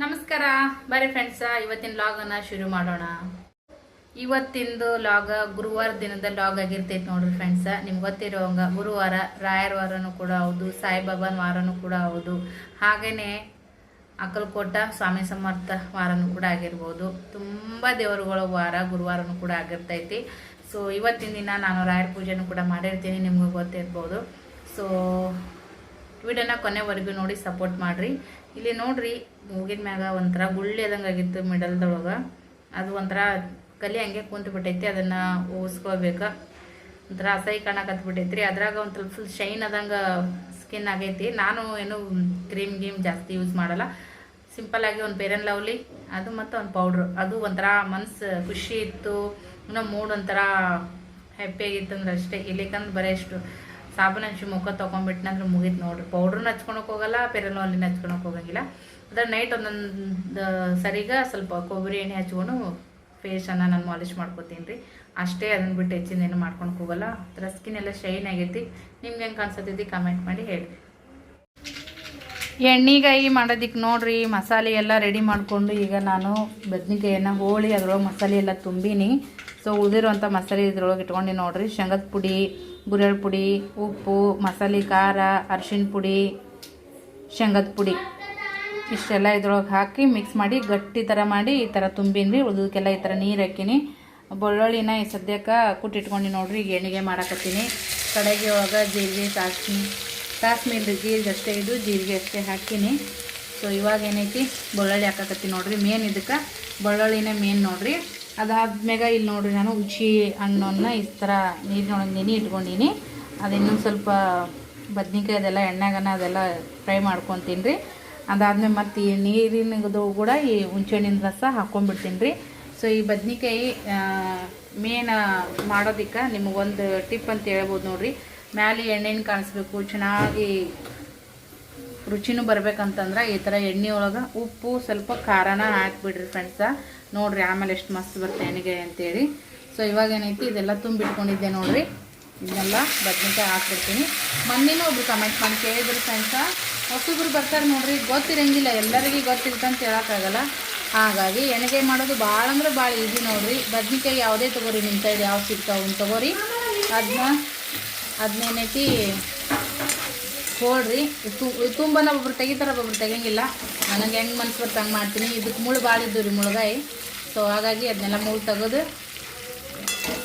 ನಮಸ್ಕಾರ. ಬರೀ ಫ್ರೆಂಡ್ಸ ಇವತ್ತಿನ ಲಾಗನ್ನ ಶುರು ಮಾಡೋಣ. ಇವತ್ತಿಂದು ಲಾಗ ಗುರುವಾರ ದಿನದ ಲಾಗ್ ಆಗಿರ್ತೈತೆ ನೋಡ್ರಿ ಫ್ರೆಂಡ್ಸ ನಿಮ್ಗೆ ಗೊತ್ತಿರೋಂಗ ಗುರುವಾರ ರಾಯರ ವಾರನೂ ಕೂಡ ಹೌದು ಸಾಯಿಬಾಬಾನ ವಾರನೂ ಕೂಡ ಹೌದು. ಹಾಗೇನೆ ಅಕ್ಕಲಕೋಟ ಸ್ವಾಮಿ ಸಮರ್ಥ ವಾರನೂ ಕೂಡ ಆಗಿರ್ಬೋದು. ತುಂಬ ದೇವರುಗಳ ವಾರ ಗುರುವಾರನೂ ಕೂಡ ಆಗಿರ್ತೈತಿ. ಸೊ ಇವತ್ತಿನ ದಿನ ನಾನು ರಾಯರ ಪೂಜೆನೂ ಕೂಡ ಮಾಡಿರ್ತೀನಿ, ನಿಮ್ಗೆ ಗೊತ್ತಿರ್ಬೋದು. ಸೊ ವಿಡಿಯೋನ ಕೊನೆವರೆಗೂ ನೋಡಿ ಸಪೋರ್ಟ್ ಮಾಡ್ರಿ. ಇಲ್ಲಿ ನೋಡ್ರಿ, ಮೂಗಿನ ಮ್ಯಾಗ ಒಂಥರ ಗುಳ್ಳಿ ಆದಂಗಾಗಿತ್ತು ಮಿಡಲ್ದೊಳಗೆ. ಅದು ಒಂಥರ ಕಲಿ ಹಂಗೆ ಕುಂತು ಬಿಟ್ಟೈತಿ, ಅದನ್ನು ಓಸ್ಕೋಬೇಕ ಒಂಥರ ಅಸಹ್ಯ ಕಾಣಕತ್ ಬಿಟ್ಟೈತ್ರಿ. ಅದ್ರಾಗ ಒಂದು ಸ್ವಲ್ಪ ಫುಲ್ ಶೈನ್ ಆದಂಗೆ ಸ್ಕಿನ್ ಆಗೈತಿ. ನಾನು ಏನು ಕ್ರೀಮ್ ಗೀಮ್ ಜಾಸ್ತಿ ಯೂಸ್ ಮಾಡಲ್ಲ. ಸಿಂಪಲ್ ಆಗಿ ಒಂದು ಪೇರನ್ ಲವ್ಲಿ ಅದು ಮತ್ತು ಒಂದು ಪೌಡ್ರು ಅದು ಒಂಥರ ಮನ್ಸು ಖುಷಿ ಇತ್ತು. ಇನ್ನೂ ಮೂಡ್ ಒಂಥರ ಹ್ಯಾಪಿಯಾಗಿತ್ತು ಅಂದ್ರೆ ಅಷ್ಟೇ. ಇಲ್ಲಿಕಂದ್ರೆ ಬರೀ ಎಷ್ಟು ಸಾಬೂನು ಹಂಚಿ ಮುಖ ತೊಗೊಂಡ್ಬಿಟ್ನಂದ್ರೆ ಮುಗೀತು ನೋಡ್ರಿ. ಪೌಡ್ರನ್ನ ಹಚ್ಕೊಳಕ್ಕೆ ಹೋಗಲ್ಲ ಪೆರಲ್ ಅಲ್ಲಿ ಹಚ್ಕೊಳಕ್ಕೆ ಹೋಗಂಗಿಲ್ಲ. ಅದ್ರ ನೈಟ್ ಒಂದೊಂದು ಸರಿಗ ಸ್ವಲ್ಪ ಕೊಬ್ಬರಿ ಎಣ್ಣೆ ಹಚ್ಕೊಂಡು ಫೇಸನ್ನು ನಾನು ಮಾಲಿಶ್ ಮಾಡ್ಕೋತೀನಿ ರೀ. ಅಷ್ಟೇ ಅದನ್ನು ಬಿಟ್ಟು ಹೆಚ್ಚಿನ ಏನು ಮಾಡ್ಕೊಂಡು ಹೋಗಲ್ಲ. ಅದರ ಸ್ಕಿನ್ ಎಲ್ಲ ಶೈನ್ ಆಗೈತಿ. ನಿಮ್ಗೆ ಹೆಂಗೆ ಕಾಣಿಸತೈತಿ ಕಮೆಂಟ್ ಮಾಡಿ ಹೇಳಿ. ಎಣ್ಣೆಗಾಯಿ ಮಾಡೋದಕ್ಕೆ ನೋಡ್ರಿ, ಮಸಾಲೆ ಎಲ್ಲ ರೆಡಿ ಮಾಡಿಕೊಂಡು ಈಗ ನಾನು ಬದ್ನಿಕಾಯಿಯನ್ನು ಹೋಳಿ ಅದ್ರೊಳಗೆ ಮಸಾಲೆ ಎಲ್ಲ ತುಂಬಿನಿ. ಸೊ ಉಳಿದಿರುವಂಥ ಮಸಾಲೆ ಇದ್ರೊಳಗೆ ಇಟ್ಕೊಂಡು ನೋಡ್ರಿ. ಶೇಂಗದ ಪುಡಿ ಗುರೆಳ್ ಪುಡಿ, ಉಪ್ಪು, ಮಸಾಲೆ, ಖಾರ ಅರಶಿನ ಪುಡಿ, ಶೇಂಗದ ಪುಡಿ. ಇಷ್ಟೆಲ್ಲ ಇದ್ರೊಳಗೆ ಹಾಕಿ ಮಿಕ್ಸ್ ಮಾಡಿ ಗಟ್ಟಿ ಥರ ಮಾಡಿ ಈ ಥರ ತುಂಬಿನ್ರಿ. ಉಳಿದಕ್ಕೆಲ್ಲ ಈ ಥರ ನೀರು ಹಾಕಿನಿ. ಬೆಳ್ಳುಳ್ಳಿನ ಈ ಸದ್ಯಕ್ಕೆ ಕುಟ್ಟಿಟ್ಕೊಂಡು ನೋಡ್ರಿ. ಈಗ ಎಣ್ಣೆಗೆ ಮಾಡಾಕತ್ತೀನಿ. ಕಡೆಗೆ ಒಳಗೆ ಜೀರಿಗೆ, ಸಾಸ್ಮಿ ಇಲ್ರಿ ಜೀರಿಗೆ ಅಷ್ಟೇ ಇದು. ಜೀರಿಗೆ ಅಷ್ಟೇ ಹಾಕಿನಿ. ಸೊ ಇವಾಗ ಏನೈತಿ? ಬೆಳ್ಳುಳ್ಳಿ ಹಾಕಕತ್ತೀನಿ ನೋಡ್ರಿ. ಮೇನ್ ಇದಕ್ಕೆ ಬೆಳ್ಳುಳ್ಳಿನೇ ಮೇನ್ ನೋಡ್ರಿ. ಅದಾದ್ಮ್ಯಾಗ ಇಲ್ಲಿ ನೋಡ್ರಿ ನಾನು ಹುಚ್ಚಿ ಹಣ್ಣನ್ನ ಈ ಥರ ನೀರಿನೊಳಗೆ ನೆನೆ ಇಟ್ಕೊಂಡಿನಿ. ಅದಿನ್ನೊಂದು ಸ್ವಲ್ಪ ಬದ್ನಿಕಾಯಿ ಅದೆಲ್ಲ, ಎಣ್ಣೆಗನ ಅದೆಲ್ಲ ಫ್ರೈ ಮಾಡ್ಕೊತೀನಿ ರೀ ಅದಾದ್ಮೇಲೆ ಮತ್ತು ಈ ನೀರಿನದು ಕೂಡ ಈ ಹುಂಚೆಹಣ್ಣಿನ ರಸ ಹಾಕ್ಕೊಂಡ್ಬಿಡ್ತೀನಿ ರೀ ಸೊ ಈ ಬದ್ನಿಕಾಯಿ ಮೇನ್ ಮಾಡೋದಕ್ಕೆ ನಿಮಗೊಂದು ಟಿಪ್ ಅಂತ ಹೇಳ್ಬೋದು ನೋಡ್ರಿ. ಮ್ಯಾಲೆ ಎಣ್ಣೆನ ಕಾಣಿಸ್ಬೇಕು, ಚೆನ್ನಾಗಿ ರುಚಿನೂ ಬರ್ಬೇಕಂತಂದ್ರೆ ಈ ಥರ ಎಣ್ಣೆ ಒಳಗೆ ಉಪ್ಪು, ಸ್ವಲ್ಪ ಖಾರನ ಹಾಕ್ಬಿಡ್ರಿ ಫ್ರೆಂಡ್ಸ ನೋಡ್ರಿ ಆಮೇಲೆ ಎಷ್ಟು ಮಸ್ತ್ ಬರುತ್ತೆ ಎಣ್ಣೆಗೆ ಅಂತೇಳಿ. ಸೊ ಇವಾಗ ಏನೈತಿ, ಇದೆಲ್ಲ ತುಂಬಿಟ್ಕೊಂಡಿದ್ದೆ ನೋಡ್ರಿ. ಇದನ್ನೆಲ್ಲ ಬದ್ನಿಕಾಯಿ ಹಾಕ್ಬಿಡ್ತೀನಿ. ಮೊನ್ನೆನೂ ಒಬ್ರು ಕಮೆಂಟ್ ಮಾಡಿ ಕೇಳಿದ್ರು ಫ್ರೆಂಡ್ಸ ಹೊಸಬ್ರು ಬರ್ತಾರೆ ನೋಡ್ರಿ. ಗೊತ್ತಿರಂಗಿಲ್ಲ, ಎಲ್ಲರಿಗೂ ಗೊತ್ತಿರ್ತಂತ ಹೇಳೋಕ್ಕಾಗಲ್ಲ. ಹಾಗಾಗಿ ಎಣ್ಣೆಗಾಯಿ ಮಾಡೋದು ಭಾಳ ಅಂದ್ರೆ ಭಾಳ ಈಸಿ ನೋಡ್ರಿ. ಬದ್ನಿಕಾಯಿ ಯಾವುದೇ ತೊಗೋರಿ, ನಿಮ್ಮ ಸೈಡ್ ಯಾವ ಸಿಗ್ತಾವೆ ತೊಗೋರಿ. ಅದನ್ನ ಅದನ್ನೇನೈತಿ ಹೋಳ್ರಿ ತುಂಬ ತುಂಬನ ಒಬ್ರು ತೆಗಿತಾರೆ ಒಬ್ಬೊಬ್ರು ತೆಗಿಯಂಗಿಲ್ಲ ನನಗೆ ಹೆಂಗೆ ಮನ್ಸು ಬರ್ತ ಹಂಗೆ ಮಾಡ್ತೀನಿ. ಇದಕ್ಕೆ ಮುಳ್ಳು ಭಾಳ ಇದ್ದು ರೀ ಮುಳುಗಾಯಿ. ಸೊ ಹಾಗಾಗಿ ಅದನ್ನೆಲ್ಲ ಮುಳ್ಳು ತೆಗೆದು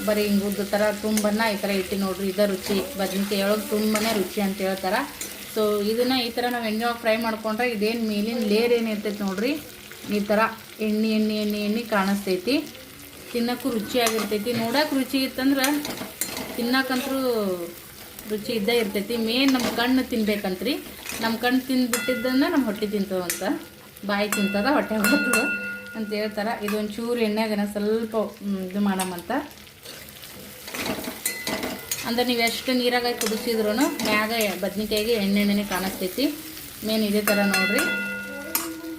ಬರೀ ಹಿಂಗೆ ಉದ್ದ ಥರ ತುಂಬನ ಈ ಥರ ಇಟ್ಟು ನೋಡ್ರಿ. ಇದ ರುಚಿ. ಬದನಿಕೆ ಒಳಗೆ ತುಂಬನೇ ರುಚಿ ಅಂತ ಹೇಳ್ತಾರೆ. ಸೊ ಇದನ್ನು ಈ ಥರ ನಾವು ಎಣ್ಣೆ ಫ್ರೈ ಮಾಡ್ಕೊಂಡ್ರೆ ಇದೇನು ಮೇಲಿನ ಲೇರ್ ಏನು ಇರ್ತೈತೆ ನೋಡ್ರಿ. ಈ ಥರ ಎಣ್ಣೆ ಎಣ್ಣೆ ಎಣ್ಣೆ ಎಣ್ಣೆ ಕಾಣಿಸ್ತೈತಿ. ತಿನ್ನೋಕ್ಕೂ ರುಚಿಯಾಗಿರ್ತೈತಿ. ನೋಡೋಕೆ ರುಚಿ ಇತ್ತಂದ್ರೆ ತಿನ್ನಕ್ಕಂತೂ ರುಚಿ ಇದ್ದೇ ಇರ್ತೈತಿ. ಮೇನ್ ನಮ್ಮ ಕಣ್ಣು ತಿನ್ಬೇಕಂತ್ರಿ. ನಮ್ಮ ಕಣ್ಣು ತಿಂದ್ಬಿಟ್ಟಿದ್ದನ್ನು ನಮ್ಮ ಹೊಟ್ಟೆ ತಿಂತವಂತ ಬಾಯಿ ತಿಂತದ, ಹೊಟ್ಟೆ ಬರ್ತದ ಅಂತ ಹೇಳ್ತಾರೆ. ಇದೊಂದು ಚೂರು ಎಣ್ಣೆಗನ ಸ್ವಲ್ಪ ಇದು ಮಾಡಮಂತ. ಅಂದ್ರೆ ನೀವು ಎಷ್ಟು ನೀರಾಗ ಕುದಿಸಿದ್ರು ಮ್ಯಾಗ ಬದ್ನಿಕಾಯಿಗೆ ಎಣ್ಣೆ ಕಾಣಿಸ್ತೈತಿ. ಮೇನ್ ಇದೇ ಥರ ನೋಡ್ರಿ.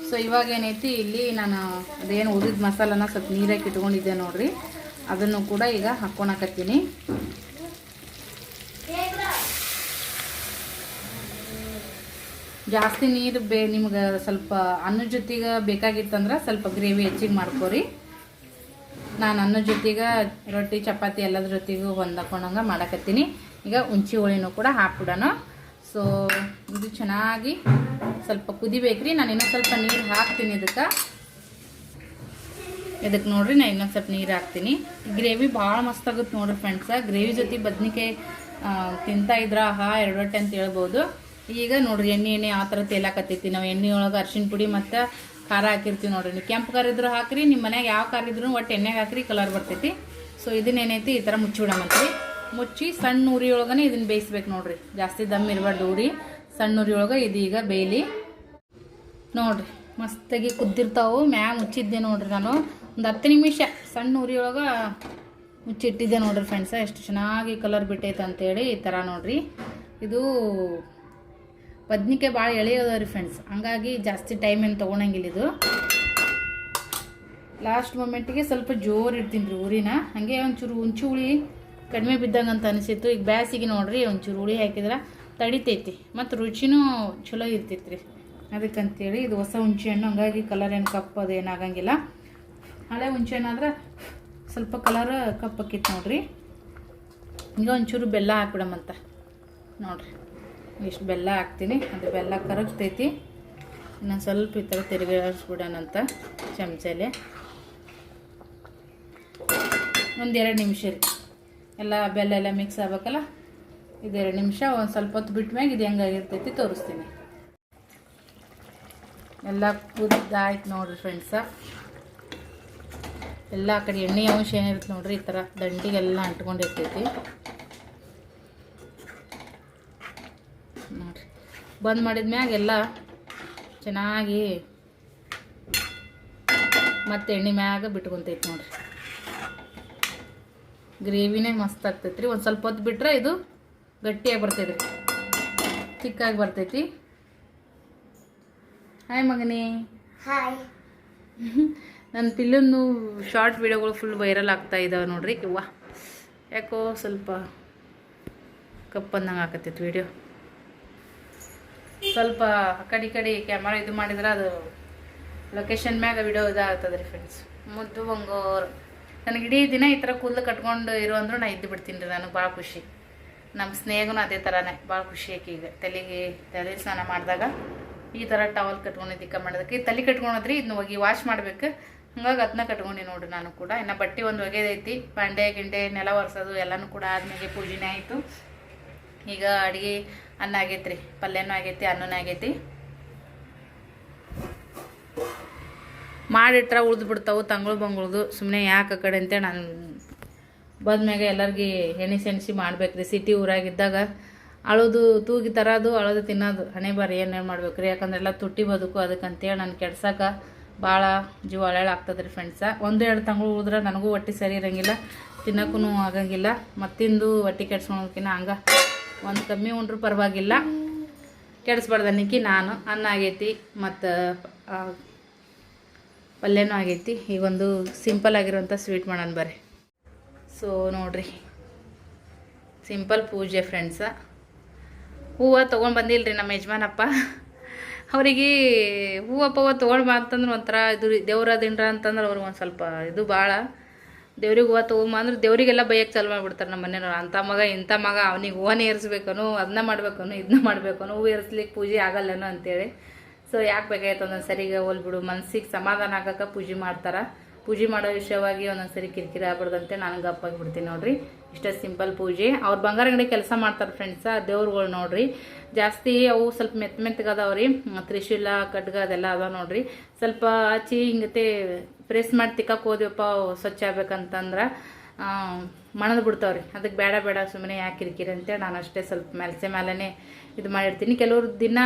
ಸೊ ಇವಾಗ ಏನೈತಿ, ಇಲ್ಲಿ ನಾನು ಅದೇನು ಉರಿದ ಮಸಾಲನ ಸ್ವಲ್ಪ ನೀರಾಗಿ ಇಟ್ಕೊಂಡಿದ್ದೆ ನೋಡ್ರಿ. ಅದನ್ನು ಕೂಡ ಈಗ ಹಾಕ್ಕೊಳಕತ್ತೀನಿ ಜಾಸ್ತಿ ನೀರು ಬೇ ನಿಮ್ಗೆ ಸ್ವಲ್ಪ ಅನ್ನದ ಜೊತೆಗೆ ಬೇಕಾಗಿತ್ತಂದ್ರೆ ಸ್ವಲ್ಪ ಗ್ರೇವಿ ಹೆಚ್ಚಿಗೆ ಮಾಡ್ಕೊರಿ. ನಾನು ಅನ್ನದ ಜೊತೆಗೆ, ರೊಟ್ಟಿ, ಚಪಾತಿ ಎಲ್ಲದ್ರ ಜೊತೆಗೂ ಹೊಂದಾಕೊಂಡಂಗೆ ಮಾಡಕತ್ತೀನಿ. ಈಗ ಉಂಚಿ ಹೋಳಿನೂ ಕೂಡ ಹಾಕ್ಬಿಡೋಣ. ಸೊ ಇದು ಚೆನ್ನಾಗಿ ಸ್ವಲ್ಪ ಕುದಿಬೇಕ್ರಿ. ನಾನು ಇನ್ನೊಂದು ಸ್ವಲ್ಪ ನೀರು ಹಾಕ್ತೀನಿ ಇದಕ್ಕೆ. ಇದಕ್ಕೆ ನೋಡ್ರಿ ನಾನು ಇನ್ನೊಂದು ಸ್ವಲ್ಪ ನೀರು ಹಾಕ್ತೀನಿ. ಗ್ರೇವಿ ಭಾಳ ಮಸ್ತ್ ಆಗುತ್ತೆ ನೋಡ್ರಿ ಫ್ರೆಂಡ್ಸ. ಗ್ರೇವಿ ಜೊತೆ ಬದ್ನಿಕಾಯಿ ತಿಂತಾ ಇದ್ರ ಹಾ ಎರಡು ಹೊಟ್ಟೆ ಅಂತ ಹೇಳ್ಬೋದು. ಈಗ ನೋಡ್ರಿ ಎಣ್ಣೆ ಎಣ್ಣೆ ಆ ಥರ ತೇಲಾಕತ್ತೈತಿ. ನಾವು ಎಣ್ಣೆ ಒಳಗೆ ಅರ್ಶಿಣ ಪುಡಿ ಮತ್ತು ಖಾರ ಹಾಕಿರ್ತೀವಿ ನೋಡ್ರಿ. ನೀವು ಕೆಂಪು ಖಾರ ಇದ್ರೂ ಹಾಕ್ರಿ ನಿಮ್ಮ ಮನ್ಯಾಗ ಯಾವ ಖಾರ ಇದ್ರೂ ಒಟ್ಟು ಎಣ್ಣೆಗೆ ಹಾಕ್ರಿ ಕಲರ್ ಬರ್ತೈತಿ. ಸೊ ಇದನ್ನೇನೈತಿ ಈ ಥರ ಮುಚ್ಚಿ ಬಿಡಮಂತ್ರಿ ಮುಚ್ಚಿ ಸಣ್ಣ ಉರಿ ಒಳಗನೆ ಇದನ್ನ ಬೇಯಿಸ್ಬೇಕು ನೋಡ್ರಿ. ಜಾಸ್ತಿ ದಮ್ ಇರಬಾರ್ದು ಉರಿ ಸಣ್ಣ ಉರಿ ಇದೀಗ ಬೇಯಲಿ. ನೋಡ್ರಿ, ಮಸ್ತಾಗಿ ಕುದ್ದಿರ್ತಾವು. ಮ್ಯಾಗ ಮುಚ್ಚಿದ್ದೆ ನೋಡ್ರಿ ನಾನು. ಒಂದು ಹತ್ತು ನಿಮಿಷ ಸಣ್ಣ ಉರಿಯೊಳಗೆ ಮುಚ್ಚಿಟ್ಟಿದ್ದೆ ನೋಡ್ರಿ ಫ್ರೆಂಡ್ಸ ಎಷ್ಟು ಚೆನ್ನಾಗಿ ಕಲರ್ ಬಿಟ್ಟೈತೆ ಅಂತೇಳಿ ಈ ಥರ ನೋಡ್ರಿ. ಇದು ಬದ್ನಿಕಾಯಿ ಭಾಳ ಎಳೆ ಅದಾವ ರೀ ಫ್ರೆಂಡ್ಸ್ ಹಂಗಾಗಿ ಜಾಸ್ತಿ ಟೈಮ್ ಏನು ತೊಗೊಳಂಗಿಲ್ಲ ಇದು. ಲಾಸ್ಟ್ ಮೊಮೆಂಟಿಗೆ ಸ್ವಲ್ಪ ಜೋರು ಇಡ್ತೀನಿ ರೀ ಊರಿನ. ಹಾಗೆ ಒಂಚೂರು ಹುಂಚು ಹುಳಿ ಕಡಿಮೆ ಬಿದ್ದಂಗೆ ಅಂತ ಅನಿಸಿತ್ತು. ಈಗ ಬ್ಯಾಸಿಗೆ ನೋಡ್ರಿ, ಒಂಚೂರು ಹುಳಿ ಹಾಕಿದ್ರೆ ತಡಿತೈತಿ. ಮತ್ತು ರುಚಿನೂ ಚಲೋ ಇರ್ತೈತಿ ರೀ ಅದಕ್ಕಂತೇಳಿ ಇದು ಹೊಸ ಹುಣಸೆ ಹಣ್ಣು ಹಂಗಾಗಿ ಕಲರ್ ಏನು ಕಪ್ಪು ಅದು ಏನಾಗಂಗಿಲ್ಲ ಹಳೆ ಹುಣಸೆ ಹಣ್ಣು ಆದ್ರೆ ಸ್ವಲ್ಪ ಕಲರ್ ಕಪ್ಪಕ್ಕಿತ್ತು ನೋಡ್ರಿ. ಈಗ ಒಂಚೂರು ಬೆಲ್ಲ ಹಾಕ್ಬಿಡಮಂತ ನೋಡ್ರಿ. ಇಷ್ಟು ಬೆಲ್ಲ ಹಾಕ್ತೀನಿ. ಅದು ಬೆಲ್ಲ ಕರಗ್ತೈತಿ. ಇನ್ನೊಂದು ಸ್ವಲ್ಪ ಈ ಥರ ತಿರುಗಾಡಿಸ್ಬಿಡೋಣಂತ ಚಮಚಲ್ಲಿ. ಒಂದೆರಡು ನಿಮಿಷ ರೀ ಎಲ್ಲ ಬೆಲ್ಲ ಎಲ್ಲ ಮಿಕ್ಸ್ ಆಗ್ಬೇಕಲ್ಲ? ಇದೆರಡು ನಿಮಿಷ, ಒಂದು ಸ್ವಲ್ಪ ಹೊತ್ತು ಬಿಟ್ಟ ಮ್ಯಾಗ ಇದು ಹೆಂಗಾಗಿರ್ತೈತಿ ತೋರಿಸ್ತೀನಿ. ಎಲ್ಲ ಕುದ್ದಾಯ್ತು ನೋಡ್ರಿ ಫ್ರೆಂಡ್ಸ ಎಲ್ಲ ಆ ಕಡೆ ಎಣ್ಣೆ ಅಂಶ ಏನಿರುತ್ತೆ ನೋಡ್ರಿ, ಈ ಥರ ದಂಡಿಗೆಲ್ಲ ಅಂಟ್ಕೊಂಡಿರ್ತೈತಿ ನೋಡ್ರಿ ಬಂದ್ ಮಾಡಿದ ಮ್ಯಾಗ ಎಲ್ಲ ಚೆನ್ನಾಗಿ ಮತ್ತೆ ಎಣ್ಣೆ ಮ್ಯಾಗ ಬಿಟ್ಕೊಂತೈತಿ ನೋಡ್ರಿ. ಗ್ರೇವಿನೇ ಮಸ್ತ್ ಆಗ್ತೈತಿ ರೀ ಒಂದು ಸ್ವಲ್ಪ ಹೊತ್ತು ಬಿಟ್ರೆ ಇದು ಗಟ್ಟಿಯಾಗಿ ಬರ್ತೈತಿ ರೀ ಚಿಕ್ಕಾಗಿ ಬರ್ತೈತಿ. ಹಾಯ್ ಮಗನೇ. ಹಾಯ್ ನನ್ನ ಪಿಲ್ಲನ್ನು ಶಾರ್ಟ್ ವಿಡಿಯೋಗಳು ಫುಲ್ ವೈರಲ್ ಆಗ್ತಾ ಇದ್ದಾವೆ ನೋಡ್ರಿ. ಇವ್ವ ಯಾಕೋ ಸ್ವಲ್ಪ ಕಪ್ಪಂದಂಗೆ ಆಕತ್ತೈತಿ ವಿಡಿಯೋ ಸ್ವಲ್ಪ ಆ ಕಡೆ ಈ ಕಡೆ ಕ್ಯಾಮರಾ ಇದು ಮಾಡಿದ್ರೆ ಅದು ಲೊಕೇಶನ್ ಮ್ಯಾಗ ವಿಡಿಯೋ ಇದಾಗ್ತದೆ ರೀ ಫ್ರೆಂಡ್ಸ್ ಮುದ್ದು ಬಂಗೋರು. ನನಗೆ ಇಡೀ ದಿನ ಈ ಥರ ಕೂದಲು ಕಟ್ಕೊಂಡು ಇರೋ ಅಂದ್ರೂ ನಾ ಇದ್ದು ಬಿಡ್ತೀನಿ ರೀ ನನಗೆ ಭಾಳ ಖುಷಿ. ನಮ್ಮ ಸ್ನೇಹಗೂ ಅದೇ ಥರನೇ ಭಾಳ ಖುಷಿ ಆಕೆ ಈಗ. ತಲೆಗೆ, ತಲೆ ಸ್ನಾನ ಮಾಡಿದಾಗ ಈ ಥರ ಟವಲ್ ಕಟ್ಕೊಂಡಿದ್ದು ಇಕ್ಕ ಮಾಡೋದಕ್ಕೆ. ಈ ತಲೆ ಕಟ್ಕೊಂಡ್ರಿ ಇದನ್ನ ಹೋಗಿ ವಾಶ್ ಮಾಡ್ಬೇಕು. ಹಂಗಾಗಿ ಅದನ್ನ ಕಟ್ಕೊಂಡು ನೋಡ್ರಿ ನಾನು ಕೂಡ. ಇನ್ನು ಬಟ್ಟೆ ಒಂದು ಒಗೆದೈತಿ ಬಾಂಡೆ ಗಿಂಡೆ ನೆಲ ಒರೆಸೋದು ಎಲ್ಲನೂ ಕೂಡ ಆದ್ಮೇಲೆ ಪೂಜೆನೇ ಆಯಿತು. ಈಗ ಅಡುಗೆ ಅನ್ನ ಆಗೈತ್ರಿ, ಪಲ್ಯನೂ ಆಗೈತಿ, ಅನ್ನನೂ ಆಗೈತಿ. ಮಾಡಿಟ್ರೆ ಉಳ್ದು ಬಿಡ್ತಾವು, ತಂಗಳು ಬಂಗುಳ್ದು. ಸುಮ್ಮನೆ ಯಾಕೆ ಆ ಕಡೆ ಅಂತೇಳಿ ನಾನು ಬಂದ್ಮ್ಯಾಗ ಎಲ್ಲರಿಗೆ ಎಣ್ಣೆ ಸೆಣಸಿ ಮಾಡ್ಬೇಕ್ರಿ. ಸಿಟಿ ಊರಾಗಿದ್ದಾಗ ಅಳೋದು ತೂಗಿ ತರೋದು, ಅಳೋದು ತಿನ್ನೋದು. ಹಣೆ ಬಾರಿ ಏನೇನು ಮಾಡ್ಬೇಕು ರೀ ಯಾಕಂದ್ರೆ ಎಲ್ಲ ತುಟ್ಟಿ ಬದುಕು ಅದಕ್ಕಂತೇಳಿ ನಾನು ಕೆಡ್ಸಕ್ಕೆ ಭಾಳ ಜೀವ ಆಗ್ತದೆ ರೀ ಫ್ರೆಂಡ್ಸ ಒಂದು ಎರಡು ತಂಗಳು ಉಳಿದ್ರೆ ನನಗೂ ಒಟ್ಟಿ ಸರಿ ಇರಂಗಿಲ್ಲ ತಿನ್ನೋಕ್ಕೂ ಆಗಂಗಿಲ್ಲ. ಮತ್ತಿಂದು ಹೊಟ್ಟೆ ಕೆಡ್ಸ್ಕೊಳೋದಕ್ಕಿಂತ ಹಂಗೆ ಒಂದು ಕಮ್ಮಿ ಉಂಡ್ರು ಪರವಾಗಿಲ್ಲ. ಕೆಡಿಸ್ಬಾರ್ದು ನಾನು. ಅನ್ನ ಆಗೈತಿ ಮತ್ತು ಪಲ್ಯನೂ ಆಗೈತಿ. ಈಗ ಒಂದು ಸಿಂಪಲ್ ಆಗಿರೋಂಥ ಸ್ವೀಟ್ ಮಾಡೋಣ ಬರ್ರಿ. ಸೊ ನೋಡ್ರಿ. ಸಿಂಪಲ್ ಪೂಜೆ ಫ್ರೆಂಡ್ಸ ಹೂವು ತೊಗೊಂಡು ಬಂದಿಲ್ರಿ ನಮ್ಮ ಯಜಮಾನಪ್ಪ. ಅವರಿಗೆ ಹೂವು ಪೂವ ತೊಗೊಂಡು ಬಾ ಅಂತಂದ್ರೆ ಒಂಥರ ಇದು ದೇವ್ರ ದಿಂಡ್ರ ಅಂತಂದ್ರೆ ಅವ್ರಿಗೆ ಒಂದು ಸ್ವಲ್ಪ ಇದು ಭಾಳ ದೇವ್ರಿಗೆ ಹೂವು ತೊಗೊಂಬ ಅಂದ್ರೆ ದೇವರಿಗೆಲ್ಲ ಬೈಯಕ್ಕೆ ಚಾಲು ಮಾಡಿಬಿಡ್ತಾರೆ ನಮ್ಮ ಮನೆಯವ್ರು. ಅಂಥ ಮಗ, ಇಂಥ ಮಗ, ಅವನಿಗೆ ಹೂವನೇ ಏರಿಸ್ಬೇಕನು ಅದನ್ನ ಮಾಡ್ಬೇಕನು ಇದನ್ನ ಮಾಡ್ಬೇಕನು ಹೂವು ಏರಿಸ್ಲಿಕ್ಕೆ ಪೂಜೆ ಆಗಲ್ಲನು ಅಂತೇಳಿ. ಸೊ ಯಾಕೆ ಬೇಕಾಯ್ತು ಒಂದೊಂದು ಸರಿಗೆ ಹೋಲ್ಬಿಡು ಮನ್ಸಿಗೆ ಸಮಾಧಾನ ಆಗಕ್ಕೆ ಪೂಜೆ ಮಾಡ್ತಾರೆ. ಪೂಜೆ ಮಾಡೋ ವಿಷಯವಾಗಿ ಒಂದೊಂದ್ಸರಿ ಕಿರಿಕಿರಿ ಆಗ್ಬಾರ್ದಂತೆ ನಾನು ಗಪ್ಪಾಗಿ ಬಿಡ್ತೀನಿ ನೋಡ್ರಿ. ಇಷ್ಟ ಸಿಂಪಲ್ ಪೂಜೆ. ಅವ್ರು ಬಂಗಾರ ಅಂಗಡಿ ಕೆಲಸ ಮಾಡ್ತಾರೆ ಫ್ರೆಂಡ್ಸ ದೇವ್ರುಗಳು ನೋಡ್ರಿ. ಜಾಸ್ತಿ ಅವು ಸ್ವಲ್ಪ ಮೆತ್ತ ಮೆತ್ತಗದಾವ್ರಿ ತ್ರಿಶೂಲ, ಖಡ್ಗ ಅದೆಲ್ಲ ಅದಾವ ನೋಡ್ರಿ. ಸ್ವಲ್ಪ ಹಚ್ಚಿ ಹಿಂಗತೆ ಪ್ರೆಸ್ ಮಾಡಿ ತಿಕ್ಕಕ್ಕೆ ಹೋದ್ವಪ್ಪ ಸ್ವಚ್ಛ ಆಗ್ಬೇಕಂತಂದ್ರೆ ಮಣದ್ ಬಿಡ್ತಾವ್ರಿ. ಅದಕ್ಕೆ ಬೇಡ ಬೇಡ ಸುಮ್ಮನೆ ಯಾಕೆ ಕಿರಿಕಿರಿ ಅಂತೇಳಿ ನಾನು ಅಷ್ಟೇ ಸ್ವಲ್ಪ ಮೆಲ್ಸೆ ಮೇಲೇ ಇದು ಮಾಡಿರ್ತೀನಿ. ಕೆಲವ್ರು ದಿನ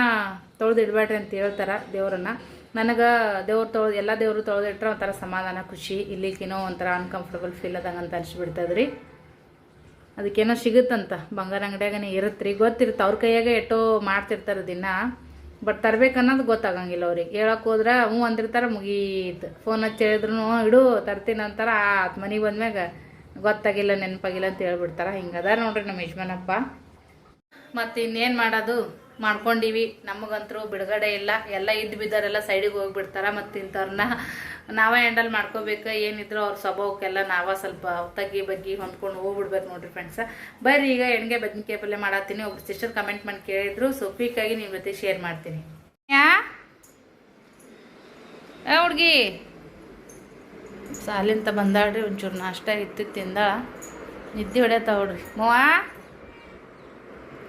ತೊಳೆದು ಇಡಬೇಡ್ರಿ ಅಂತ ಹೇಳ್ತಾರೆ ದೇವ್ರನ್ನ. ನನಗೆ ದೇವ್ರು ತೊಳೆದು, ಎಲ್ಲ ದೇವರು ತೊಳೆದಿಟ್ರೆ ಒಂಥರ ಸಮಾಧಾನ, ಖುಷಿ ಇಲ್ಲಿಗೇನೋ ಒಂಥರ ಅನ್ಕಂಫರ್ಟಬಲ್ ಫೀಲ್ ಆದಂಗೆ ಅಂತ ಅನಿಸ್ಬಿಡ್ತದ್ರಿ. ಅದಕ್ಕೇನೋ ಸಿಗುತ್ತಂತ. ಬಂಗಾರ ಅಂಗಡಿಯಾಗನೇ ಇರುತ್ತೆ ಗೊತ್ತಿರುತ್ತೆ, ಅವ್ರ ಕೈಯಾಗೆ ಎಷ್ಟೋ ಮಾಡ್ತಿರ್ತಾರೆ ದಿನ, ಬಟ್ ತರ್ಬೇಕನ್ನೋದು ಗೊತ್ತಾಗಂಗಿಲ್ಲ ಅವ್ರಿಗೆ. ಹೇಳಕ್ಕೆ ಹೋದ್ರೆ ಹ್ಞೂ ಅಂದಿರ್ತಾರೆ, ಮುಗೀತು. ಫೋನ್ ಹಚ್ಚಿ ಹೇಳಿದ್ರು ಇಡು, ತರ್ತೀನಿ ಅಂತಾರೆ, ಆ ಮನೆಗೆ ಬಂದ್ಮ್ಯಾಗ ಗೊತ್ತಾಗಿಲ್ಲ, ನೆನಪಾಗಿಲ್ಲ ಅಂತ ಹೇಳ್ಬಿಡ್ತಾರೆ. ಹಿಂಗದ ನೋಡ್ರಿ ನಮ್ಮ ಯಜಮಾನಪ್ಪ. ಮತ್ತು ಇನ್ನೇನು ಮಾಡೋದು? ಮಾಡ್ಕೊಂಡಿವಿ. ನಮಗಂತರೂ ಬಿಡುಗಡೆ ಇಲ್ಲ. ಎಲ್ಲ ಇದ್ದು ಬಿದ್ದವರೆಲ್ಲ ಸೈಡಿಗೆ ಹೋಗ್ಬಿಡ್ತಾರ ಮತ್ತು ಇಂಥವ್ರನ್ನ ನಾವೇ ಹ್ಯಾಂಡಲ್ ಮಾಡ್ಕೋಬೇಕು. ಏನಿದ್ರು ಅವ್ರ ಸ್ವಭಾವಕ್ಕೆಲ್ಲ ನಾವೇ ಸ್ವಲ್ಪ ತಗ್ಗಿ ಬಗ್ಗಿ ಹೊಂದ್ಕೊಂಡು ಹೋಗ್ಬಿಡ್ಬೇಕು ನೋಡ್ರಿ ಫ್ರೆಂಡ್ಸ ಬರ್ರಿ ಈಗ ಎಣ್ಗೆ ಬದ್ನಿಕಾಯಿ ಪಲ್ಯ ಮಾಡತ್ತೀನಿ. ಒಬ್ರು ಸಿಸ್ಟರ್ ಕಮೆಂಟ್ ಮಾಡಿ ಕೇಳಿದ್ರು. ಸೊ ಕ್ವಿಕ್ಕಾಗಿ ನಿಮ್ಮ ಜೊತೆ ಶೇರ್ ಮಾಡ್ತೀನಿ. ಯಾ? ಹುಡ್ಗಿ. ಸಾಲಿಂತ ಬಂದಾಳ್ರಿ ಒಂಚೂರು ನಾಷ್ಟ ಇತ್ತು ತಿಂದಾಳ. ನಿದ್ದೆ ಹೊಡ್ಯತಾವ ನೋಡ್ರಿ. ಮವ್ವ?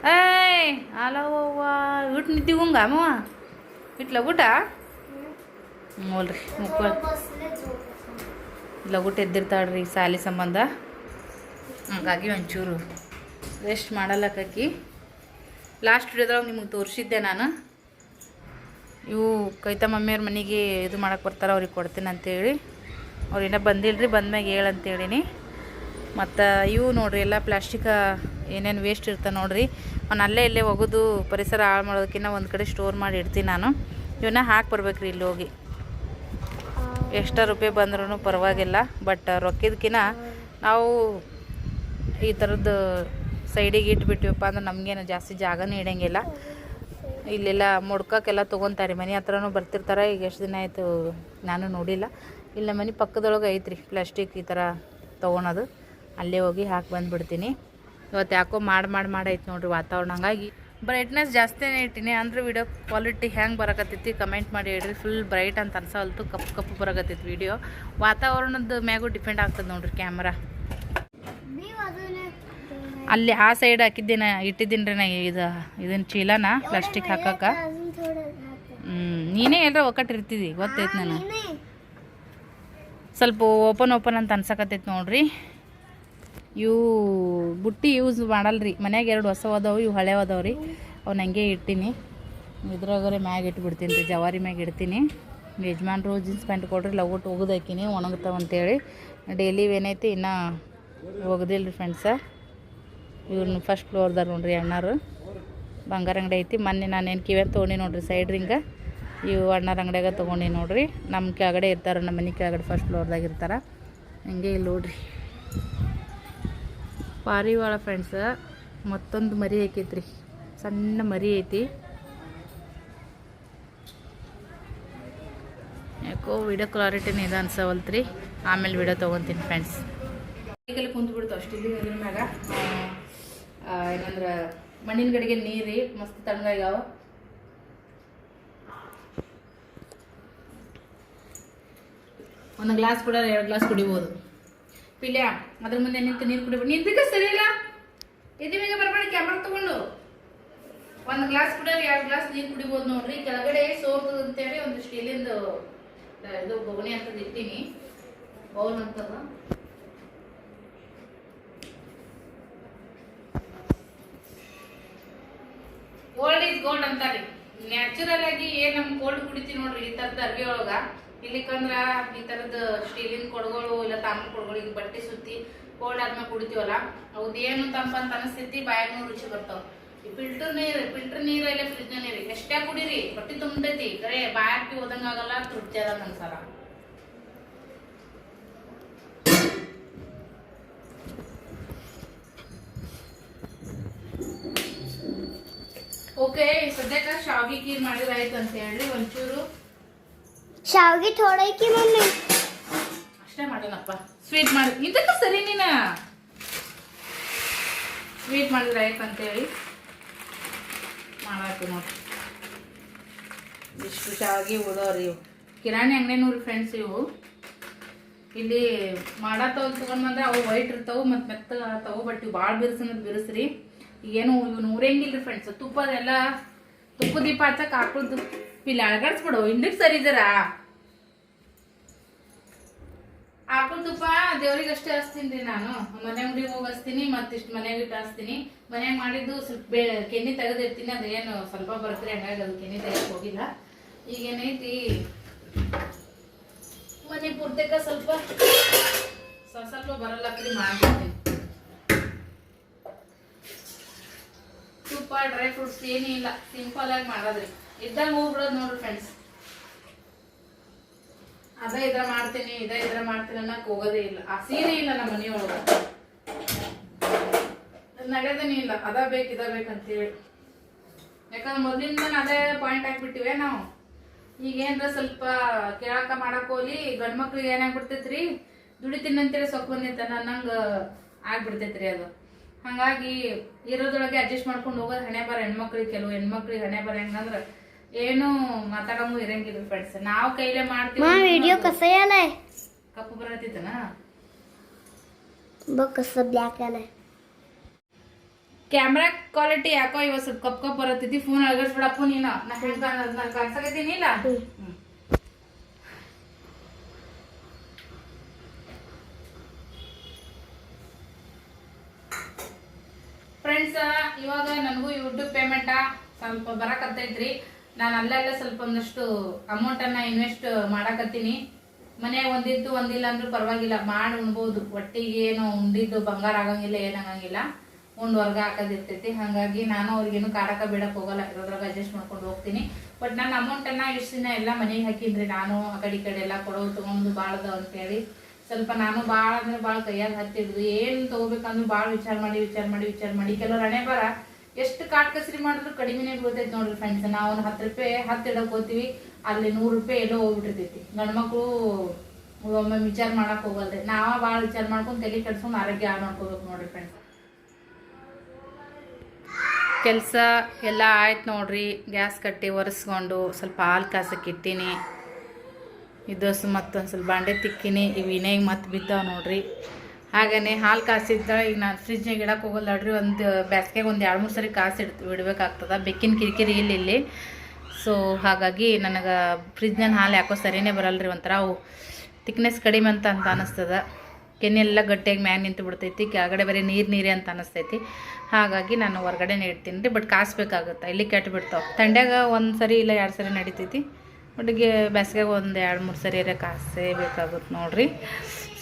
ಏಯ್ ಅಲವ್ವ ಊಟ ನಿದ್ದೆ ಹಂಗ ಮವ? ಇಟ್ಲ ಊಟ? ಹೋಲ್ರಿ ಇಲ್ಲ ಲಗುಟ್ ಎದ್ದಿರ್ತಾಳ್ರಿ ಸಾಲಿ ಸಂಬಂಧ. ಹಂಗಾಗಿ ಒಂಚೂರು ರೆಸ್ಟ್ ಮಾಡಲಕ್ಕಿ. ಲಾಸ್ಟ್ ವಿಡಿಯೋದಾಗ ನಿಮಗೆ ತೋರಿಸಿದ್ದೆ ನಾನು. ಇವು ಕೈತ ಮಮ್ಮಿಯವ್ರ ಮನೆಗೆ ಇದು ಮಾಡಕ್ಕೆ ಬರ್ತಾರೆ, ಅವ್ರಿಗೆ ಕೊಡ್ತೀನಿ ಅಂತೇಳಿ. ಅವ್ರು ಇನ್ನೂ ಬಂದಿಲ್ರಿ, ಬಂದ್ಮ್ಯಾಗ ಹೇಳಂತೇಳಿನಿ. ಮತ್ತು ಇವು ನೋಡ್ರಿ, ಎಲ್ಲ ಪ್ಲಾಸ್ಟಿಕ ಏನೇನು ವೇಸ್ಟ್ ಇರ್ತಾವೆ ನೋಡ್ರಿ. ಅವ್ನು ಅಲ್ಲೇ ಇಲ್ಲೇ ಒಗೆದು ಪರಿಸರ ಹಾಳು ಮಾಡೋದಕ್ಕಿಂತ ಒಂದು ಕಡೆ ಸ್ಟೋರ್ ಮಾಡಿ ಇಡ್ತೀನಿ ನಾನು. ಇವನ್ನ ಹಾಕಿ ಬರ್ಬೇಕ್ರಿ ಇಲ್ಲಿ ಹೋಗಿ. ಎಷ್ಟ ರೂಪಾಯಿ ಬಂದ್ರೂ ಪರವಾಗಿಲ್ಲ ಬಟ್ ರೊಕ್ಕದಕ್ಕಿಂತ ನಾವು ಈ ಥರದ್ದು ಸೈಡಿಗೆ ಇಟ್ಬಿಟ್ಟಿವಪ್ಪ ಅಂದ್ರೆ ನಮಗೇನು ಜಾಸ್ತಿ ಜಾಗನೇ ಇಡೋಂಗಿಲ್ಲ. ಇಲ್ಲೆಲ್ಲ ಮುಡ್ಕೋಕ್ಕೆಲ್ಲ ತೊಗೊತಾರೆ, ಮನೆ ಹತ್ರನೂ ಬರ್ತಿರ್ತಾರೆ. ಈಗ ಎಷ್ಟು ದಿನ ಆಯಿತು ನಾನು ನೋಡಿಲ್ಲ. ಇಲ್ಲ ಮನೆ ಪಕ್ಕದೊಳಗೆ ಐತ್ರಿ ಪ್ಲಾಸ್ಟಿಕ್ ಈ ಥರ ತೊಗೊಳೋದು. ಅಲ್ಲೇ ಹೋಗಿ ಹಾಕಿ ಬಂದುಬಿಡ್ತೀನಿ. ಇವತ್ತು ಯಾಕೋ ಮಾಡಿ ಮಾಡಿ ಮಾಡೈತೆ ನೋಡ್ರಿ ವಾತಾವರಣ. ಹಂಗಾಗಿ ಬ್ರೈಟ್ನೆಸ್ ಜಾಸ್ತಿನೇ ಇಟ್ಟಿನಿ. ಅಂದ್ರೆ ವಿಡಿಯೋ ಕ್ವಾಲಿಟಿ ಹೆಂಗೆ ಬರಕತ್ತೈತಿ ಕಮೆಂಟ್ ಮಾಡಿ ಹೇಳ್ರಿ. ಫುಲ್ ಬ್ರೈಟ್ ಅಂತ ಅನ್ಸವಲ್ತು ಕಪ್ಪು ಕಪ್ಪು ಬರಕತ್ತೈತಿ ವಿಡಿಯೋ ವಾತಾವರಣದ ಮ್ಯಾಗೂ ಡಿಪೆಂಡ್ ಆಗ್ತದೆ ನೋಡ್ರಿ ಕ್ಯಾಮ್ರಾ ಅಲ್ಲಿ ಆ ಸೈಡ್ ಹಾಕಿದ್ದೀನ ಇಟ್ಟಿದ್ದೀನಿ ರೀ ನಾ ಇದು ಇದನ್ನ ಚೀಲನ ಪ್ಲಾಸ್ಟಿಕ್ ಹಾಕಕ್ಕ. ಹ್ಞೂ ನೀನೇ ಎಲ್ಲರ ಒಕ್ಕಟ್ಟಿರ್ತಿದಿ ಗೊತ್ತೈತೆ ನಾನು. ಸ್ವಲ್ಪ ಓಪನ್ ಓಪನ್ ಅಂತ ಅನ್ಸಕತ್ತೈತಿ ನೋಡ್ರಿ. ಇವು ಬುಟ್ಟಿ ಯೂಸ್ ಮಾಡಲ್ರಿ. ಮನ್ಯಾಗ ಎರಡು ಹೊಸ ಅದಾವು ಇವು ಹಳೆ ಅದಾವ ರೀ. ಅವ್ನು ಹಂಗೆ ಇಟ್ಟಿನಿ. ಇದ್ರಾಗರೆ ಮ್ಯಾಗ ಇಟ್ಬಿಡ್ತೀನಿ ರೀ, ಜವಾರಿ ಮ್ಯಾಗ ಇಡ್ತೀನಿ. ಯಜಮಾನ್ರು ಜೀನ್ಸ್ ಪ್ಯಾಂಟ್ ಕೊಡ್ರಿ ಲಗೋಟ್ ಒಗದು ಹಾಕಿನಿ, ಒಣಗ್ತಾವ ಅಂತೇಳಿ. ಡೈಲಿ ಏನೈತಿ ಇನ್ನೂ ಒಗ್ದಿಲ್ಲ ರೀ ಫ್ರೆಂಡ್ಸ ಇವ್ರನ್ನ ಫಸ್ಟ್ ಫ್ಲೋರ್ದಾಗ ನೋಡ್ರಿ ಅಣ್ಣಾರು. ಬಂಗಾರ ಅಂಗಡಿ ಐತಿ. ಮೊನ್ನೆ ನಾನೇನು ಕಿವ್ಯಾಗ ತೊಗೊಂಡಿ ನೋಡ್ರಿ ಸೈಡ್ ರಿಂಗ ಇವು ಅಣ್ಣಾರ ಅಂಗಡಿಯಾಗ ತೊಗೊಂಡಿ ನೋಡ್ರಿ. ನಮ್ಮ ಕೆಳಗಡೆ ಇರ್ತಾರೆ ನಮ್ಮ ಮನೆ ಕೆಳಗಡೆ ಫಸ್ಟ್ ಫ್ಲೋರ್ದಾಗ ಇರ್ತಾರೆ. ಹಂಗೆ ಇಲ್ಲಿ ನೋಡ್ರಿ. ಪಾರಿವಾಳ ಫ್ರೆಂಡ್ಸ್ ಮತ್ತೊಂದು ಮರಿ ಹಾಕೈತ್ರಿ. ಸಣ್ಣ ಮರಿ ಐತಿ. ಯಾಕೋ ವಿಡಿಯೋ ಕ್ಲಾರಿಟಿನ ಇದೆ ಅನ್ಸವಲ್ತ್ರಿ. ಆಮೇಲೆ ವಿಡಿಯೋ ತೊಗೊತೀನಿ ಫ್ರೆಂಡ್ಸ್ ಕೈಕಲ್ಲಿ ಕುಂತ್ಬಿಡ್ತು ಅಷ್ಟು ಇಲ್ಲಿ ಇದ್ರ ಮ್ಯಾಗ. ಏನಂದ್ರೆ, ಮಣ್ಣಿನ ಗಡಿಗೆ ನೀರಿ, ಮಸ್ತ್ ತಣ್ಣಗಾಗ್ಯಾವ ಒಂದು ಗ್ಲಾಸ್ ಕೂಡ ಎರಡು ಗ್ಲಾಸ್ ಕುಡಿಬೋದು. ಪಿಲ್ಯ, ಅದ್ರ ಮುಂದೆ ನಿಂತು ನೀರು ಕುಡಿಬೋದು ನಿಂತಿದ್ದ ಸರಿ ಇಲ್ಲ? ಮೇಲೆ ಬರ್ಬೇಡ ಕ್ಯಾಮ್ರಾ ತಗೊಂಡು. ಒಂದು ಗ್ಲಾಸ್ ಕುಡಿಯೋರು ಎರಡು ಗ್ಲಾಸ್ ನೀರು ಕುಡಿಬೋದು ನೋಡ್ರಿ. ಕೆಳಗಡೆ ಸೋರ್ತದ ಅಂತೇಳಿ ಒಂದು ಸ್ಟೀಲಿಂದು ಇದು ಬೋಗಣಿ ಅಂತದ್ ಇಟ್ಟೀನಿ. ಬೌಲ್ ಅಂತದ. ಓಲ್ಡ್ ಇಸ್ ಗೋಲ್ಡ್ ಅಂತಾರೆ. ನ್ಯಾಚುರಲ್ ಆಗಿ ಏನ್ ನಮ್ ಗೋಲ್ಡ್ ಕುಡಿತೀವಿ ನೋಡ್ರಿ ಈ ತರದ ಅರ್ವಿ ಒಳಗ. ಇಲ್ಲಿಕಂದ್ರ ಈ ತರದ ಸ್ಟೀಲಿನ ಕೊಡಗಳು ಇಲ್ಲ ತಾಮ್ರ ಕೊಡಗಳು ಈಗ ಬಟ್ಟೆ ಸುತ್ತಿ ಕೋಲ್ಡ್ ಆದ್ಮೇಲೆ ಕುಡಿತೀವಲ್ಲ ಅದೇನು ತಂಪ ಅಂತ ಅನಿಸ್ತೈತಿ ಬಾಯಾಗೂ ರುಚಿ ಬರ್ತಾವ. ಈ ಫಿಲ್ಟರ್ ನೀರ್ ಫಿಲ್ಟರ್ ನೀರ್ ಇಲ್ಲ ಫ್ರಿಜ್ ನೀರ್, ಎಷ್ಟೇ ಕುಡೀರಿ, ಬಟ್ಟೆ ತುಂಬತೈತಿ ಕರೆ ಬಾಯಾಕಿ ಹೋದಂಗ ಆಗಲ್ಲ, ತೃಪ್ತಿ ಅದ ಅನ್ಸಲ್ಲ. ಓಕೆ ಸದ್ಯಕ್ಕ ಶಾವಿಗೆ ಕೀರ್ ಮಾಡಿದ್ರಾಯ್ತು ಅಂತ ಹೇಳಿ ಒಂಚೂರು. ಶಾವಿಗೆ ಥೋಡೈಕಿ ಮಮ್ಮಿ ಅಷ್ಟೇ ಮಾಡೋಣಪ್ಪ. ಸ್ವೀಟ್ ಮಾಡಿ. ಇದಕ್ಕೆ ಸರಿ ನೀನ? ಸ್ವೀಟ್ ಮಾಡಿದ್ರೆ ಆಯ್ತು ಅಂತೇಳಿ. ಮಾಡಾಕ ನೋಡಿ. ಇಷ್ಟು ಶಾವಿಗೆ ಉಳೋರಿ ಇವು. ಕಿರಾಣಿ ಅಂಗಡಿನೂರು ಫ್ರೆಂಡ್ಸ್ ಇವು. ಇಲ್ಲಿ ಮಾಡತ್ತವ್ ತೊಗೊಂಡ್ಬಂದ್ರೆ ಅವು ವೈಟ್ ಇರ್ತಾವೆ ಮತ್ತು ಮೆತ್ತ ತಗೋ ಬಟ್ ಇವು ಭಾಳ ಬಿರ್ಸಂದ್ ಬಿರ್ಸ್ರಿ. ಏನು ಇವು ನೂರೇಂಗಿಲ್ರಿ ಫ್ರೆಂಡ್ಸ್ ತುಪ್ಪದೆಲ್ಲ ತುಪ್ಪ ದೀಪ ಹಚ್ಚಕ್ಕೆ ಹಾಕೊಳ್ದು. ಇಲ್ಲಿ ಅಳಗಾಡ್ಸ್ಬಿಡು ಸರಿ ಜರ. ಆಕಳ ತುಪ್ಪ ದೇವ್ರಿಗೆ ಅಷ್ಟೇ ಹಚ್ತೀನಿ ರೀ ನಾನು. ಮನೆ ಅಂಗಡಿಗೆ ಹೋಗಿ ಹಚ್ತೀನಿ, ಮತ್ತಿಷ್ಟು ಮನೆಗೆ ಇಟ್ಟು ಹಚ್ತೀನಿ. ಮನ್ಯಾಗ ಮಾಡಿದ್ದು ಸ್ವಲ್ಪ ಬೇ, ಕೆನ್ನಿ ತೆಗೆದಿರ್ತೀನಿ ಅದೇನು ಸ್ವಲ್ಪ ಬರ್ತೀರಿ ಹಂಗಾಗಿ ಅದು ಕೆನ್ನಿ ತೆಗೆದು ಹೋಗಿಲ್ಲ. ಈಗ ಏನೈತಿ? ಮನೆ ಪೂರ್ತಿಕ ಸ್ವಲ್ಪ. ಸ್ವಲ್ಪ ಬರಲ್ಲ ಕಡಿ ಮಾಡ್ಬಿಡ್ತೀನಿ ತುಪ್ಪ ಡ್ರೈ ಫ್ರೂಟ್ಸ್ ಏನೂ ಇಲ್ಲ ಸಿಂಪಲ್ ಆಗಿ ಮಾಡೋದ್ರಿ. ಇದ್ದಂಗೆ ಹೋಗ್ಬಿಡೋದು ನೋಡ್ರಿ ಫ್ರೆಂಡ್ಸ್ ಅದ ಇದ್ರ ಮಾಡ್ತೀನಿ, ಇದ ಇದ್ರ ಮಾಡ್ತೀನಿ ಅನ್ನಕ್ ಹೋಗೋದೇ ಇಲ್ಲ. ಆ ಸೀರೆ ಇಲ್ಲ ನಮ್ಮ ಮನೆಯೊಳಗ. ನಡೆಯೋದೇನೇ ಇಲ್ಲ. ಅದ ಬೇಕು, ಇದ ಬೇಕಂತೇಳಿ ಯಾಕಂದ್ರೆ ಮೊದ್ಲಿಂದ ಅದೇ ಪಾಯಿಂಟ್ ಹಾಕ್ಬಿಟ್ಟಿವೆ ನಾವು. ಈಗ ಸ್ವಲ್ಪ ಕೇಳಾಕ ಮಾಡಕ್ ಹೋಗ್ಲಿ, ಗಂಡ್ ಮಕ್ಳಿಗೆ ಏನಾಗ್ಬಿಡ್ತೈತ್ರಿ ದುಡಿತೀನಿ ಅಂತೇಳಿ ಸೊಕ್ಕ ಬಂದೈತೆ ಅನ್ನಂಗ ಆಗ್ಬಿಡ್ತೈತ್ರಿ ಅದು. ಹಂಗಾಗಿ ಇರೋದ್ರೊಳಗೆ ಅಡ್ಜಸ್ಟ್ ಮಾಡ್ಕೊಂಡು ಹೋಗೋದು ಹಣೆ ಬರ ಹೆಣ್ಮಕ್ಳಿಗೆ, ಕೆಲವು ಹೆಣ್ಮಕ್ಳಿಗೆ ಹಣೆ ಬರ ಹೆಂಗಂದ್ರ ಏನು ಮಾತಾಡಂಗು ಇರಂಗಿಲ್ಲ ಫ್ರೆಂಡ್ಸ್ ನಾವು ಕೈಲೇ मा ಮಾಡ್ತೀವಿ व्हिडिओ कसा आलाय ಕಪ್ಪು ಬರತ್ತಿತ್ತನ बघ कसं ब्लॅक आलाय ಕ್ಯಾಮ್ರಾ ಕ್ವಾಲಿಟಿ ಯಾಕೋ ಇವ ಸ್ವಲ್ಪ ಕಪ್ ಕಪ್ ಬರತ್ತೈತಿ ಫೋನ್ ಅಳಗಡ್ಸ್ಬಿಡಪ್ಪ ನೀನು ನಾ ಹೆಂಗ ನಾ ಕಾಣ್ಸಕತ್ತೀನಿ ಇಲ್ಲ ಹ್ಮ್. ಫ್ರೆಂಡ್ಸ್ ಇವಾಗ ನನಗೂ ಯೂಟ್ಯೂಬ್ ಪೇಮೆಂಟ ಸ್ವಲ್ಪ ಬರಕತ್ತೈತ್ರಿ ನಾನು ಅಲ್ಲೆಲ್ಲ ಸ್ವಲ್ಪ ಒಂದಷ್ಟು ಅಮೌಂಟ್ ಅನ್ನ ಇನ್ವೆಸ್ಟ್ ಮಾಡಾಕತ್ತೀನಿ. ಮನೆ ಒಂದಿದ್ದು ಒಂದಿಲ್ಲ ಅಂದ್ರೂ ಪರವಾಗಿಲ್ಲ, ಮಾಡಿ ಉಣ್ಬೋದು. ಒಟ್ಟಿಗೆ ಏನೋ ಉಂಡಿದ್ದು, ಬಂಗಾರ ಆಗಂಗಿಲ್ಲ ಏನಾಗಂಗಿಲ್ಲ ಉಂಡು ವರ್ಗ ಹಾಕೋದಿರ್ತೈತಿ. ಹಾಗಾಗಿ ನಾನು ಅವ್ರಿಗೇನು ಕಾಡಕ ಬೇಡಕ್ ಹೋಗಲ್ಲ, ಇರೋದ್ರಾಗ ಅಡ್ಜಸ್ಟ್ ಮಾಡ್ಕೊಂಡು ಹೋಗ್ತೀನಿ. ಬಟ್ ನನ್ನ ಅಮೌಂಟ್ ಅನ್ನ ಇಷ್ಟು ದಿನ ಎಲ್ಲ ಮನೆಗೆ ಹಾಕಿನ್ರಿ. ನಾನು ಆ ಕಡೆ ಈ ಕಡೆ ಎಲ್ಲ ಕೊಡೋದು ತಗೊಂಡು ಬಾಳದ ಅಂತೇಳಿ. ಸ್ವಲ್ಪ ನಾನು ಭಾಳ ಅಂದ್ರೆ ಭಾಳ ಕೈಯಾಗ ಹತ್ತಿರ್ದು ಏನು ತಗೋಬೇಕಂದ್ರೆ ಭಾಳ ವಿಚಾರ ಮಾಡಿ ವಿಚಾರ ಮಾಡಿ ವಿಚಾರ ಮಾಡಿ. ಕೆಲವ್ರು ಹಣೆ ಬರ ಎಷ್ಟು ಕಾಟ್ ಕಸರಿ ಮಾಡಿದ್ರು ಕಡಿಮೆನೇ ಬೀಳ್ತೈತಿ ನೋಡ್ರಿ ಫ್ರೆಂಡ್ಸ್ ನಾವು ಒಂದು ಹತ್ತು ರೂಪಾಯಿ ಹತ್ತು ಇಡಕ್ ಹೋಗ್ತೀವಿ, ಅಲ್ಲಿ ನೂರು ರೂಪಾಯಿ ಎಲ್ಲೋ ಹೋಗ್ಬಿಟ್ಟಿರ್ತೈತಿ. ಗಂಡ್ಮಕ್ಳು ಒಮ್ಮೆ ವಿಚಾರ ಮಾಡಕ್ ಹೋಗಲ್ರಿ ನಾವ ಭಾಳ ವಿಚಾರ ಮಾಡ್ಕೊಂಡು ತಲೆ ಕೆಡ್ಸ್ಕೊಂಡು ಆರೋಗ್ಯ ಹಾಳು ಮಾಡ್ಕೋಬೇಕು ನೋಡ್ರಿ ಫ್ರೆಂಡ್ಸ್ ಕೆಲಸ ಎಲ್ಲ ಆಯ್ತು ನೋಡ್ರಿ. ಗ್ಯಾಸ್ ಕಟ್ಟಿ ಒರೆಸ್ಕೊಂಡು ಸ್ವಲ್ಪ ಹಾಲು ಕಾಸಕ್ಕೆ ಇಟ್ಟೀನಿ. ಇದು ಮತ್ತೊಂದು ಸ್ವಲ್ಪ ಬಾಂಡೆ ತಿಕ್ಕಿನಿ. ಇವು ಇನ್ನೇಗೆ ಮತ್ತೆ ಬಿದ್ದಾವೆ ನೋಡ್ರಿ. ಹಾಗೇ ಹಾಲು ಕಾಸಿದ್ದ, ಈಗ ನಾನು ಫ್ರಿಜ್ನಾಗ ಇಡಕ್ಕೆ ಹೋಗಲ್ಲ ನೋಡ್ರಿ, ಒಂದು ಬ್ಯಾಸ್ಗೆಗೆ ಒಂದು ಎರಡು ಮೂರು ಸರಿ ಕಾಸು ಇಡ್, ಇಡಬೇಕಾಗ್ತದೆ. ಬೆಕ್ಕಿನ ಕಿರಿಕಿರಿ ಇಲ್ಲಿ ಇಲ್ಲಿ. ಸೊ ಹಾಗಾಗಿ ನನಗೆ ಫ್ರಿಜ್ನಲ್ಲಿ ಹಾಲು ಯಾಕೋ ಸರಿನೇ ಬರಲ್ರಿ ಒಂಥರ. ಅವು ತಿಕ್ನೆಸ್ ಕಡಿಮೆ ಅಂತ ಅಂತ ಅನಿಸ್ತದ. ಕೆನ್ನೆಲ್ಲ ಗಟ್ಟಿಯಾಗಿ ಮ್ಯಾಗ ನಿಂತು ಬಿಡ್ತೈತಿ, ಕೆಳಗಡೆ ಬರೀ ನೀರು ನೀರೇ ಅಂತ ಅನ್ನಿಸ್ತೈತಿ ಹಾಗಾಗಿ ನಾನು ಹೊರಗಡೆನೇ ಇಡ್ತೀನಿ. ರೀ ಬಟ್ ಕಾಸ್ಬೇಕಾಗುತ್ತೆ, ಇಲ್ಲಿ ಕೆಟ್ಟು ಬಿಡ್ತಾವೆ. ತಂಡ್ಯಾಗ ಒಂದು ಸರಿ ಇಲ್ಲ ಎರಡು ಸರಿ ನಡಿತೈತಿ. ಬಟ್ ಬ್ಯಾಸ್ಗೆಗೆ ಒಂದು ಎರಡು ಮೂರು ಸರಿ ಕಾಸೇ ಬೇಕಾಗುತ್ತೆ ನೋಡ್ರಿ.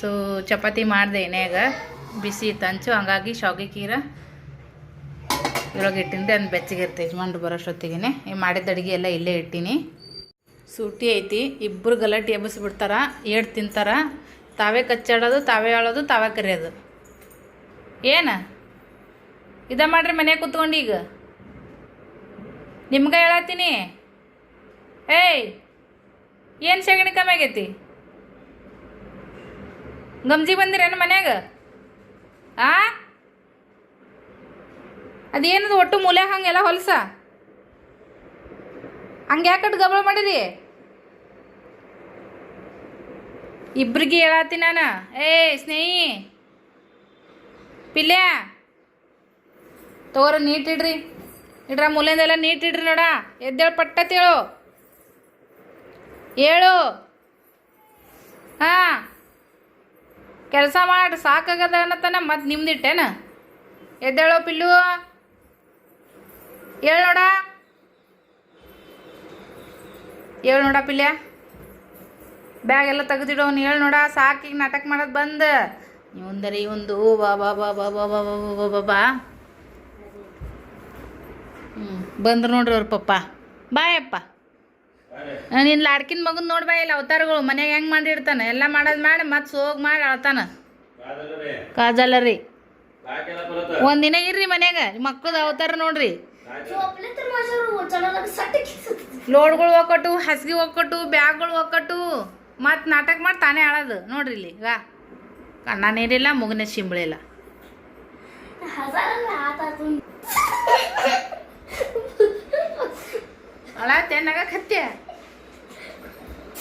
ಸೊ ಚಪಾತಿ ಮಾಡಿದೆ ಎಣ್ಣೆಗೆ. ಬಿಸಿ ತಂಚು ಹಂಗಾಗಿ ಶಾವಿಗೆ ಕೀರ. ಇವಾಗ ಇಟ್ಟಿನಿ ಅದನ್ನು ಬೆಚ್ಚಗೆ ಇರ್ತೈತಿ ಯಜಮಾನ್ರು ಬರೋಷ್ಟೊತ್ತಿಗೆ ಈ ಮಾಡಿದ ಅಡುಗೆ ಎಲ್ಲ ಇಲ್ಲೇ ಇಟ್ಟೀನಿ. ಸೂಟಿ ಐತಿ. ಇಬ್ಬರು ಗಲಾಟೆ ಎಬ್ಬಿಸ್ಬಿಡ್ತಾರ. ಏಡ್ ತಿಂತಾರ. ತಾವೇ ಕಚ್ಚಾಡೋದು, ತಾವೇ ಆಳೋದು ತಾವೇ ಕರೆಯೋದು. ಏನು? ಇದ ಮಾಡ್ರಿ ಮನೆ ಕೂತ್ಕೊಂಡು ಈಗ. ನಿಮ್ಗೆ ಹೇಳತ್ತೀನಿ. ಏಯ್, ಏನು ಸೆಗಣಿ ಕಮ್ಮಿ ಆಗೈತಿ? ಗಮ್ಜಿ ಬಂದಿರೇನು ಮನ್ಯಾಗ? ಆ? ಅದೇನದು ಒಟ್ಟು ಮೂಲೆ ಹಂಗೆಲ್ಲ ಹೊಲಸ? ಹಂಗೆ ಯಾಕಟ್ಟು ಗಬಳ ಮಾಡಿರಿ ಇಬ್ರಿಗೆ ಹೇಳತ್ತಿ ನಾನು. ಏ, ಸ್ನೇಹಿ. ಪಿಲ್ಯ. ತೋರ ನೀಟ್ ಇಡ್ರಿ. ಮೂಲೆಯಿಂದೆಲ್ಲ ನೀಟ್ ಇಡ್ರಿ ನೋಡ. ಎದ್ದೇಳು ಪಟ್ಟ ತೇಳು. ಏಳು ಹಾಂ. ಕೆಲಸ ಮಾಡಿ ಸಾಕಾಗದ ಅನ್ನತನ ಮತ್ತೆ ನಿಮ್ದಿಟ್ಟೇನ ಎದ್ದೇಳೋ ಪಿಲ್ಲು ಹೇಳ ನೋಡ ಹೇಳ ನೋಡ ಪಿಲ್ಯ ಬ್ಯಾಗ್ ಎಲ್ಲ ತೆಗೆದಿಡೋನು ಹೇಳ ನೋಡ ಸಾಕಿ ನಾಟಕ ಮಾಡೋದು ಬಂದ ಇವಂದರೆ ಇವಂದು ಬಾ ಬಾ ಬಾ ಬಾ ಬಾ ಬಾ ಬಾ ಬಾ ಬಾ ಹ್ಞೂ ಬಂದ್ರು ನೋಡ್ರಿ ಅವ್ರ ಪಪ್ಪ ಬಾಯಪ್ಪ ನಿನ್ನ ಲಾಡ್ಕಿನ ಮಗನ್ ನೋಡ್ಬಾ ಇಲ್ಲ ಅವತಾರಗಳು ಮನ್ಯಾಗ ಹೆಂಗ್ ಮಾಡಿರ್ತಾನ? ಎಲ್ಲ ಮಾಡದ್ ಮಾಡಿ ಮತ್ ಸೋಗ್ ಮಾಡಿ ಅಳ್ತಾನ. ಕಾಜಲ್ಲ ರೀ ಒಂದಿನ ಇರ್ರಿ ಮನ್ಯಾಗ ಮಕ್ಕಳ ಅವತಾರ ನೋಡ್ರಿ. ಲೋಡ್ಗಳು ಒಕ್ಕಟ್ಟು ಹಸ್ಗಿ ಒಕ್ಕಟ್ಟು ಬ್ಯಾಗ್ಗಳು ಒಕ್ಕಟ್ಟು ಮತ್ ನಾಟಕ ಮಾಡಿ ತಾನೇ ಆಳೋದು. ನೋಡ್ರಿ ಇಲ್ಲಿ ಈಗ ಕಣ್ಣ ನೀರಿಲ್ಲ ಮುಗಿನ ಶಿಂಬಳಿಲ್ಲ ಅಳತ್ತೆ ನಗಕತ್ತೆ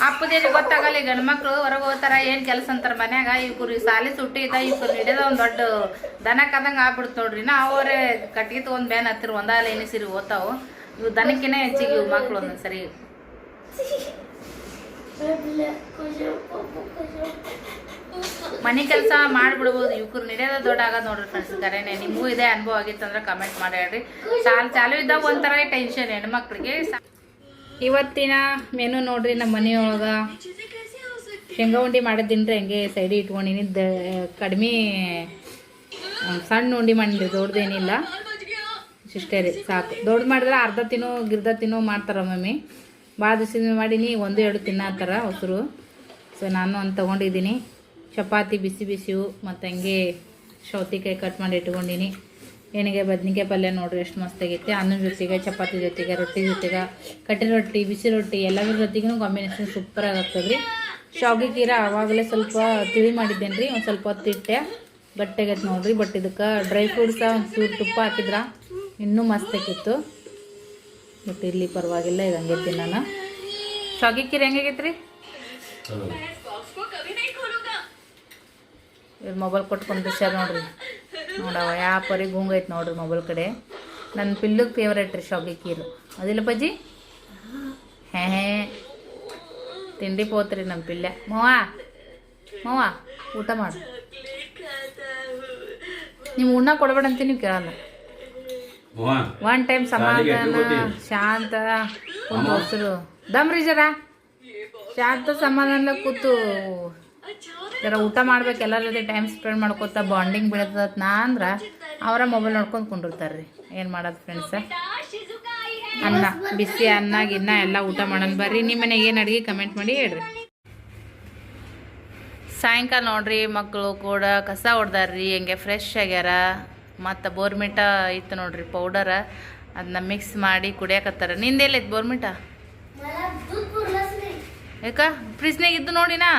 ಅಪ್ಪದೇನು ಗೊತ್ತಾಗಲ್ಲ, ಈ ಗಂಡ್ಮಕ್ಳು ಹೊರಗೆ ಹೋಗ್ತಾರ, ಏನು ಕೆಲಸ ಅಂತಾರೆ ಮನ್ಯಾಗ. ಕುರಿ ಸಾಲಿ ಸುಟ್ಟಿ ಇದ್ದ ಇವ್ರು ಹಿಡಿದ ಒಂದು ದೊಡ್ಡ ದನ ಕದಂಗೆ ಆಗ್ಬಿಡ್ತು ನೋಡ್ರಿ. ನಾ ಅವ್ರೆ ಕಟ್ಟಿಗೆ ತಗೊಂಡ್ ಬ್ಯಾನ್ ಹತ್ತಿರ ಒಂದಾಲ ಎನಿಸಿರಿ ಓದ್ತಾವು. ಇವು ದನಕ್ಕಿನ ಹೆಚ್ಚಿಗೆ ಇವು ಮಕ್ಳು ಒಂದೊಂದ್ಸರಿ ಮನೆ ಕೆಲಸ ಮಾಡಿಬಿಡ್ಬೋದು. ಇವ್ರು ನಡೆಯೋದು ದೊಡ್ಡ ಆಗೋದು ನೋಡ್ರಿ ಫ್ರೆಂಡ್ಸ್ ಕರೆನೆ, ನಿಮಗೂ ಇದೇ ಅನುಭವ ಆಗಿತ್ತು ಅಂದ್ರೆ ಕಮೆಂಟ್ ಮಾಡಿ ಹೇಳ್ರಿ. ಸಾಲ್ ಚಾಲು ಇದ್ದಾಗ ಒಂಥರ ಟೆನ್ಷನ್ ಹೆಣ್ಮಕ್ಳಿಗೆ. ಇವತ್ತಿನ ಮೆನು ನೋಡ್ರಿ ನಮ್ಮ ಮನೆಯೊಳಗೆ. ಶೇಂಗಾ ಉಂಡಿ ಮಾಡಿದ್ದೀನಿ ಹಂಗೆ ಸೈಡಿಗೆ ಇಟ್ಕೊಂಡಿನಿ. ಕಡಿಮೆ ಸಣ್ಣ ಉಂಡಿ ಮಾಡಿದ್ರಿ ದೊಡ್ಡದೇನಿಲ್ಲ ಇಷ್ಟೇ ರೀ, ಸಾಕು. ದೊಡ್ಡ ಮಾಡಿದ್ರೆ ಅರ್ಧ ತಿನ್ನೋ, ಗಿರ್ಧ ತಿನ್ನೋ ಮಾಡ್ತಾರ ಮಮ್ಮಿ. ಭಾಳ ದಿವಸದಿಂದ ಮಾಡೀನಿ, ಒಂದು, ಎರಡು ತಿನ್ನತ್ತಾರ ಹೊಸರು ಸೊ ನಾನು ಒಂದು ತೊಗೊಂಡಿದ್ದೀನಿ. ಚಪಾತಿ ಬಿಸಿ ಬಿಸಿವು ಮತ್ತು ಹಂಗೆ ಸೌತಿಕಾಯಿ ಕಟ್ ಮಾಡಿ ಇಟ್ಕೊಂಡಿನಿ. ಏನಿಗೆ ಬದ್ನಿಕಾಯಿ ಪಲ್ಯ ನೋಡ್ರಿ ಎಷ್ಟು ಮಸ್ತಾಗೈತೆ ಅನ್ನದ ಜೊತೆಗೆ, ಚಪಾತಿ ಜೊತೆಗೆ, ರೊಟ್ಟಿ ಜೊತೆಗೆ, ಕಟ್ಟಿ ರೊಟ್ಟಿ, ಬಿಸಿ ರೊಟ್ಟಿ, ಎಲ್ಲದ್ರ ಜೊತೆಗೂ ಕಾಂಬಿನೇಷನ್ ಸೂಪರಾಗಿ ಆಗ್ತದೆ ರೀ ಶಾವಿಗೆ ಕೀರ ಆವಾಗಲೇ ಸ್ವಲ್ಪ ತಿಳಿ ಮಾಡಿದ್ದೇನೆ ರೀ ಒಂದು ಸ್ವಲ್ಪ ಹೊತ್ತು ಇಟ್ಟೆ. ಗಟ್ಟಿಗೈತೆ ನೋಡ್ರಿ ಬಟ್ ಇದಕ್ಕೆ ಡ್ರೈ ಫ್ರೂಟ್ಸ ಒಂದು ಚೂರು ತುಪ್ಪ ಹಾಕಿದ್ರ ಇನ್ನೂ ಮಸ್ತ್ ಆಕಿತ್ತು ಬಟ್ ಇಲ್ಲಿ ಪರವಾಗಿಲ್ಲ, ಇದು ಹಂಗೆ ನಾನು ಶಾವಿಗೆ ಕೀರ ಹೆಂಗಾಗೈತೆ ರೀ ಇವ್ರು ಮೊಬೈಲ್ ಕೊಟ್ಕೊಂಡು ಸರ್ ನೋಡ್ರಿ. ನೋಡವ ಯಾವ ಪರಿ ಗುಂಗೈತೆ ನೋಡ್ರಿ ಮೊಬೈಲ್ ಕಡೆ. ನನ್ನ ಪಿಲ್ಲುಗೆ ಫೇವ್ರೇಟ್ ರೀ ಶಾವಿಗೆ ಕೀರು. ಅದಿಲ್ಲ ಪಜ್ಜಿ ಹೇ ಹೇ. ತಿಂಡಿ ಪೋತ್ರಿ ನಮ್ಮ ಪಿಲ್ಲೆ ಮವ್ವ ಮವ್ವ ಊಟ ಮಾಡು. ನೀವು ಉಣ್ಣ ಕೊಡಬೇಡ ಅಂತ ನೀವು ಕೇಳಲ್ಲ. ಒನ್ ಟೈಮ್ ಸಮಾಧಾನ ಶಾಂತ ಒಂದು ದಮ್ ದಮ್ರಿ ಜರ. ಶಾಂತ ಸಮಾಧಾನ ಕೂತು. ಜರ ಊಟ ಮಾಡ್ಬೇಕು ಎಲ್ಲರ ಜೊತೆ ಟೈಮ್ ಸ್ಪೆಂಡ್ ಮಾಡ್ಕೊತ ಬಾಂಡಿಂಗ್ ಬೀಳ್ತದ ನಾ ಅಂದ್ರೆ ಅವರ ಮೊಬೈಲ್ ನೋಡ್ಕೊಂಡು ಕುಂಡಿರ್ತಾರ್ರಿ. ಏನು ಮಾಡೋದು ಫ್ರೆಂಡ್ಸ ಅನ್ನ ಬಿಸಿ ಅನ್ನ ಗಿನ್ನ ಎಲ್ಲ ಊಟ ಮಾಡೋಣ ಬರ್ರಿ. ನಿಮ್ಮ ಮನೆಗೆ ಏನು ಅಡುಗೆ ಕಮೆಂಟ್ ಮಾಡಿ ಹೇಳ್ರಿ. ಸಾಯಂಕಾಲ ನೋಡ್ರಿ ಮಕ್ಕಳು ಕೂಡ ಕಸ ಹೊಡ್ದಾರ್ರಿ ಹೆಂಗೆ ಫ್ರೆಶ್ ಆಗ್ಯಾರ. ಮತ್ತು ಬೋರ್ಮಿಟ ಇತ್ತು ನೋಡ್ರಿ ಪೌಡರ ಅದನ್ನ ಮಿಕ್ಸ್ ಮಾಡಿ ಕುಡಿಯಾಕತ್ತಾರ. ನಿಂದೆಲ್ಲೈತೆ ಬೋರ್ಮಿಟ ಯಾಕ? ಫ್ರಿಜ್ನಾಗ ಇದ್ದು ನೋಡಿನಾ?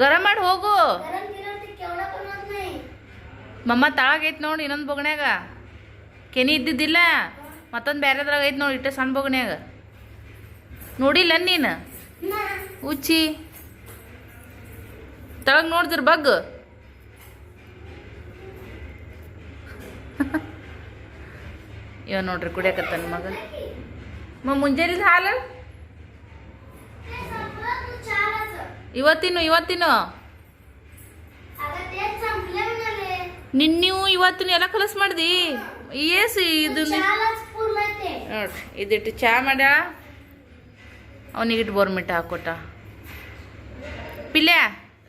ಗರಂ ಮಾಡಿ ಹೋಗು. ಮಮ್ಮ ತಾಳಾಗೈತೆ ನೋಡಿ ಇನ್ನೊಂದು ಬೊಗಣ್ಯಾಗ ಕೆನಿ ಇದ್ದಿದ್ದಿಲ್ಲ. ಮತ್ತೊಂದು ಬೇರೆದ್ರಾಗ ಐತೆ ನೋಡಿ ಇಟ್ಟ ಸಣ್ಣ ಬೊಗಣ್ಯಾಗ ನೋಡಿಲ್ಲ ನೀನು? ಉಚ್ಚಿ. ತಳಗ್ ನೋಡಿದ್ರ ಬಗ್. ಇವ ನೋಡ್ರಿ ಕುಡಿಯಕತ್ತ ಮಗ. ಮ ಮುಂಜಾನೆ ಹಾಲು? ಇವತ್ತಿನ ಇವತ್ತಿನ ನಿನ್ನೂ ಇವತ್ತಿನ ಎಲ್ಲ ಕಲಸ್ ಮಾಡ್ದಿ? ಏಸ್ ಇದು ನೋಡ್ರಿ ಇದಿಟ್ಟು ಚಹಾ ಮಾಡ್ಯಾಳ ಅವನಿಗಿಟ್ಟು ಬೋರ್ಮಿಟ ಹಾಕೊಟ್ಟ. ಪಿಲ್ಯ,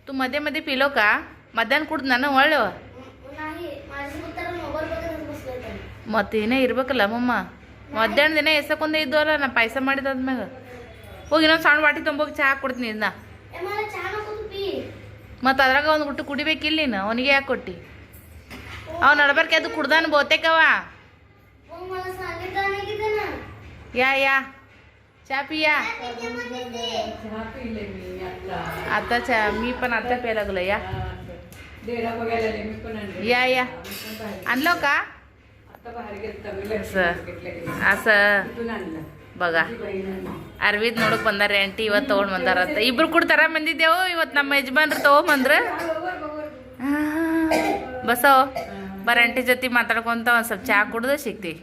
ತು ಮದ್ಯ ಮದ್ಯ ಪಿಲೋಕ, ಮಧ್ಯಾಹ್ನ ಕುಡ್ದು ನಾನು ಒಳ್ಳೆ ಮತ್ತೇನೇ ಇರ್ಬೇಕಲ್ಲ ಮಮ್ಮ ಮಧ್ಯಾಹ್ನ ದಿನ ಎಸಕೊಂದೇ ಇದ್ದವಲ್ಲ, ನಾ ಪಾಯಸ ಮಾಡಿದಾದ್ಮ್ಯಾಗ ಹೋಗಿ ಇನ್ನೊಂದು ಸಣ್ಣ ವಾಟಿ ತುಂಬೋಗಿ ಚಾ ಕೊಡ್ತೀನಿ ಇದನ್ನ ಮತ್ತು ಅದ್ರಾಗ ಒಂದು ಗುಟ್ಟು ಕುಡಿಬೇಕಿಲ್ಲ ನೀನು ಅವನಿಗೆ ಯಾಕೆ ಕೊಟ್ಟಿ ಅವ್ನು ನಡ್ಬರ್ಕೆ ಅದು ಕುಡ್ದಾನ ಬಹುತೇಕವ मग मला सांगितलं नाही की त्यानं ಯಾ ಯಾ चहा पिया त्याच्यामध्ये ते आता चहा मी पण आता प्यायला लागलो या डेरा बघायला आले मी पण आणले या या आणलं का आता बाहेर गेलता असं ಹಬ್ಬಗ ಅರವಿದ್ ನೋಡಕ್ ಬಂದಾರೆ, ಆಂಟಿ ಇವತ್ತು ತೊಗೊಂಡು ಬಂದಾರಂತ ಇಬ್ರು ಕೂಡ ತರ ಬಂದಿದ್ದೆವು ಇವತ್ತು ನಮ್ಮ ಯಜಮಾನ್ರು ತೊಗೊಂಬಂದ್ರೆ ಬಸೋ ಬರ ಆಂಟಿ ಜೊತೆ ಮಾತಾಡ್ಕೊಂತ ಒಂದು ಸ್ವಲ್ಪ ಚಾ ಕುಡ್ದು ಸಿಗ್ತಿವಿ